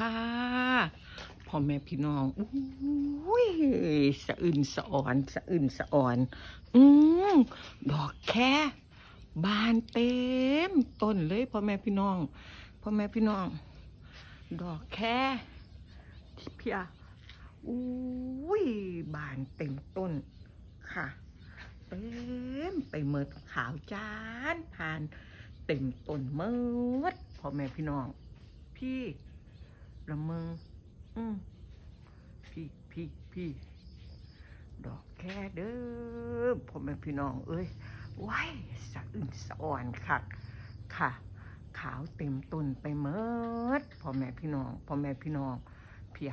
ค่ะพ่อแม่พี่น้องอุ้ยสะอื่นสะอ่อนสะอื่นสะอ่อน อืมดอกแค่บานเต็มต้นเลยพ่อแม่พี่น้องพ่อแม่พี่น้อง ดอกแค่ที่เพียอุ้ยบานเต็มต้นค่ะเต็มไปเมดขาวจานผ่านเต็มต้นเมดพ่อแม่พี่น้อง พี่ ละเมงอืมพี่พี่พี่ดอกแค่เด้อพ่อแม่พี่น้อง เอ้ยไว้สะอื่นสะอ่อนค่ะค่ะ ขาวเต็มต้นไปเมิดพ่อแม่พี่น้องพ่อแม่พี่น้องเพีย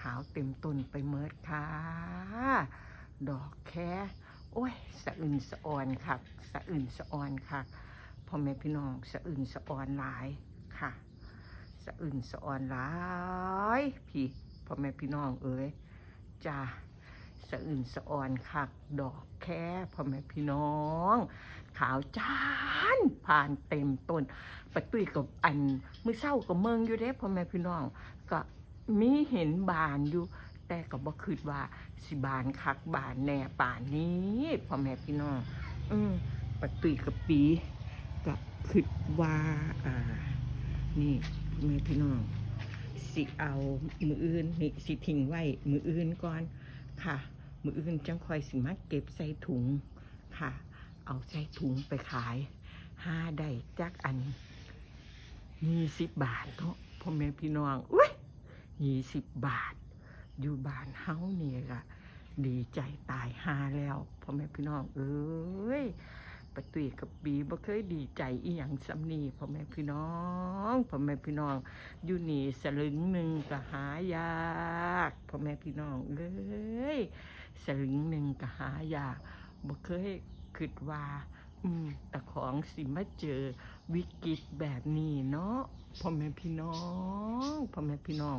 ขาวเต็มต้นไปเมิดค่ะ ดอกแค่โอ้ยสะอื่นสะอ่อนค่ะ สะอื่นสะอ่อนค่ะพ่อแม่พี่น้องสะอื่นสะอ่อนหลายค่ะ สะอื่นสะอ่อนหลายพี่พ่อแม่พี่น้องเอ้ยจ้าสะอื่นสะอ่อนคักดอกแค่พ่อแม่พี่น้อง ขาวจานผ่านเต็มต้นปะตุ้ยกับอันมือเศร้ากับเมืองอยู่เด้พ่อแม่พี่น้อง ก็มีเห็นบานอยู่ แต่ก็บ่คิดว่าสิบานคักบานแน่ป่านนี้พ่อแม่พี่น้อง อืมปะตุ้ยกับปีก็คิดว่าอ่านี่ พ่อแม่พี่น้องสิเอามืออื่นนี่สิทิ้งไว้มืออื่นก่อนค่ะ มืออื่นจังคอยสิมาเก็บใส่ถุงค่ะ เอาใส่ถุงไปขายห้าได้จักอันยี่สิบบาทเนาะพ่อแม่พี่น้องอุ้ยยี่สิบบาท อยู่บ้านเฮาเนี่ยละดีใจตายหาแล้วพ่อแม่พี่น้องเอ้ย ปะตุยกับปีบ่เคยดีใจอีหยังสำนีพ่อแม่พี่น้องพ่อแม่พี่น้องอยู่นี่สลึงหนึ่งก็หายากพ่อแม่พี่น้องเอ้ยสลึงหนึ่งก็หายากบ่เคยคิดว่าอืมแต่ของสิมาเจอวิกฤตแบบนี้เนาะพ่อแม่พี่น้องพ่อแม่พี่น้อง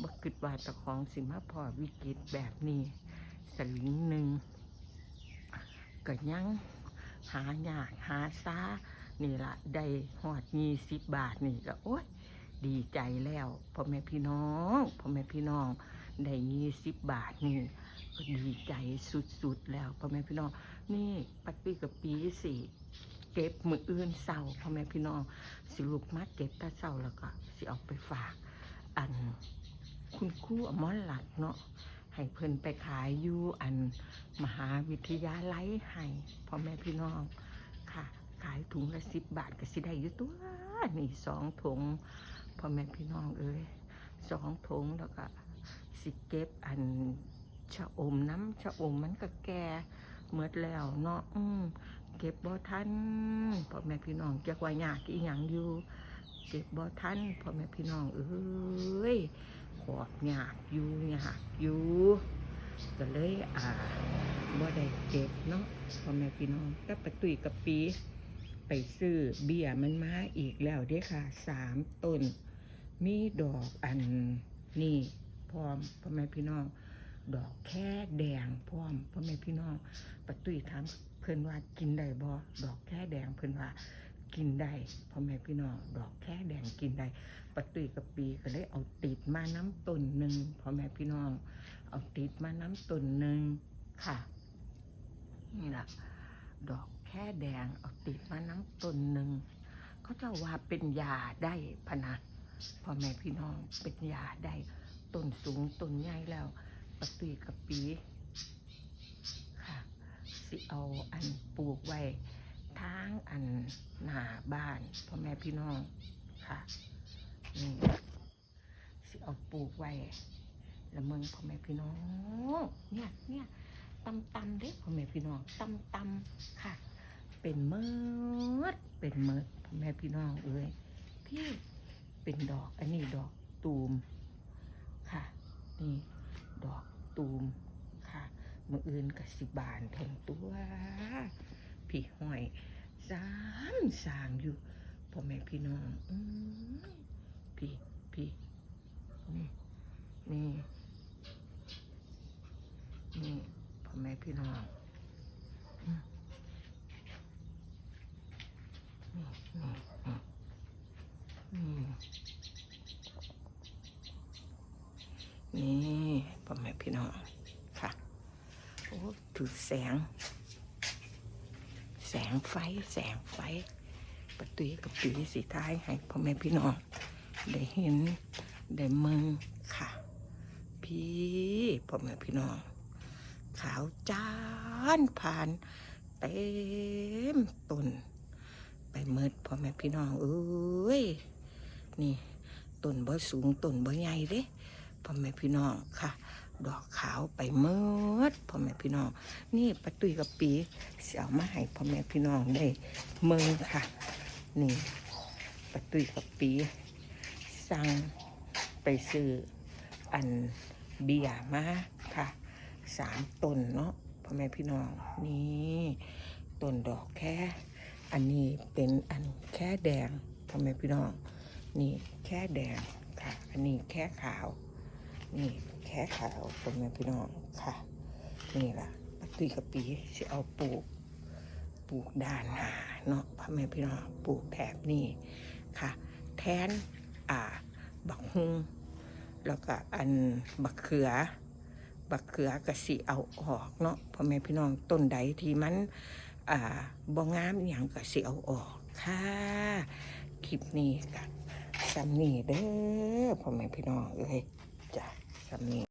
บ่คิดว่าแต่ของสิมาพอวิกฤตแบบนี้สลึงหนึ่งก็ยัง หายากหาซานี่ละได้หอดยี่สิบบาทนี่ก็โอ๊ยดีใจแล้วพ่อแม่พี่น้องพ่อแม่พี่น้องได้ยี่สิบบาทนี่ก็ดีใจสุดๆแล้วพ่อแม่พี่น้อง นี่ปัดปีกับปีสี่เก็บมืออื่นเศร้าพ่อแม่พี่น้อง สิลูกมาเก็บตาเศร้าแล้วก็สิเอาไปฝาก อัน คุณครูอมรหลัดเนาะ ให้เพิ่นไปขายอยู่อันมหาวิทยาลัยให้พ่อแม่พี่น้องค่ะ ขายถุงละสิบบาทก็สิได้อยู่ตัวนี่สองถุงพ่อแม่พี่น้องเอ้ยสองถุงแล้วก็สิเก็บอันชะอมน้ำชะอมมันก็แก่เมื่อแล้วเนาะเก็บบ่ทันพ่อแม่พี่น้องจักว่ายากอีหยังอยู่ เก็บบ่ทันพ่อแม่พี่น้องเอ้ยขอบยากอยู่ยากอยู่ก็เลยอ่าบ่ได้เก็บเนาะพ่อแม่พี่น้องก็ไปตุยกับปี ไปซื้อเบี้ยมันมาอีกแล้วเด้ค่ะสามต้น มีดอกอันนี่พร้อมพ่อแม่พี่น้อง ดอกแค่แดงพร้อมพ่อแม่พี่น้องประตุยถามเพิ่นว่ากินได้บ่ดอกแค่แดงเพิ่นว่า กินได้พ่อแม่พี่น้องดอกแค่แดงกินได้ปะตุยกับปีก็เลยเอาติดมาน้ำต้นหนึ่งพ่อแม่พี่น้อง เอาติดมาน้ำต้นหนึ่งค่ะ นี่แหละดอกแค่แดงเอาติดมาน้ำต้นหนึ่งเขาจะว่าเป็นยาได้พนะพ่อแม่พี่น้องเป็นยาได้ต้นสูงต้นใหญ่แล้วปะตุยกับปี ค่ะสิเอาอันปลูกไว้ ทางอันหน้าบ้านพ่อแม่พี่น้องค่ะนี่สิเอาปลูกไว้ล้วมึงพ่อแม่พี่น้องเนี่ยเนี่ยตำตำเด้พ่อแม่พี่น้องตำตำค่ะ เป็นเมิดเป็นเมิดพ่อแม่พี่น้องเอ้ยพี่เป็นดอกอันนี้ดอกตูมค่ะนี่ดอกตูมค่ะมืออื่นกับสิบานทนตัว พี่ห้อย สามสางอยู่พ่อแม่พี่น้องอพี่พี่นี่นี่นี่พ่อแม่พี่น้องนี่นี่นี่นี่พ่อแม่พี่น้องค่ะโอ้ถือแสง แสงไฟแสงไฟ ประตุยกับปีสีท้ายให้พ่อแม่พี่น้อง ได้เห็น ได้เมืองค่ะ พี่พ่อแม่พี่น้อง ขาวจานผ่านเต็มต้นไปเมิดพ่อแม่พี่น้องเอ้ยนี่ต้นบ่สูงต้นบ่ใหญ่เด้พ่อแม่พี่น้องค่ะ ดอกขาวไปเมิดพ่อแม่พี่น้อง นี่ปะตุยกับปีเสียวมาให้พ่อแม่พี่น้องได้เมืองค่ะ นี่ปะตุยกับปีสั่งไปซื้ออันเบียมาค่ะสามต้นเนาะพ่อแม่พี่น้องนี่ต้นดอกแค่อันนี้เป็นอันแค่แดงพ่อแม่พี่น้อง นี่แค่แดงค่ะ อันนี้แค่ขาว นี่แค่ขาวพ่อแม่พี่น้องค่ะ นี่ล่ะตุยกะปีสิเอาปลูก ปลูกด้านหน้าเนาะพ่อแม่พี่น้องปลูกแบบนี้ค่ะ แทนอ่า บักฮุงแล้วก็อันบักเขือ บักเขือกะสิเอาออกเนาะพ่อแม่พี่น้องต้นใดที่มันอ่าบ่งามอย่างก็สิเอาออกค่ะ คลิปนี้กับซัมนี่เด้อพ่อแม่พี่น้องเอ้ยจ้ะ ซัมนี่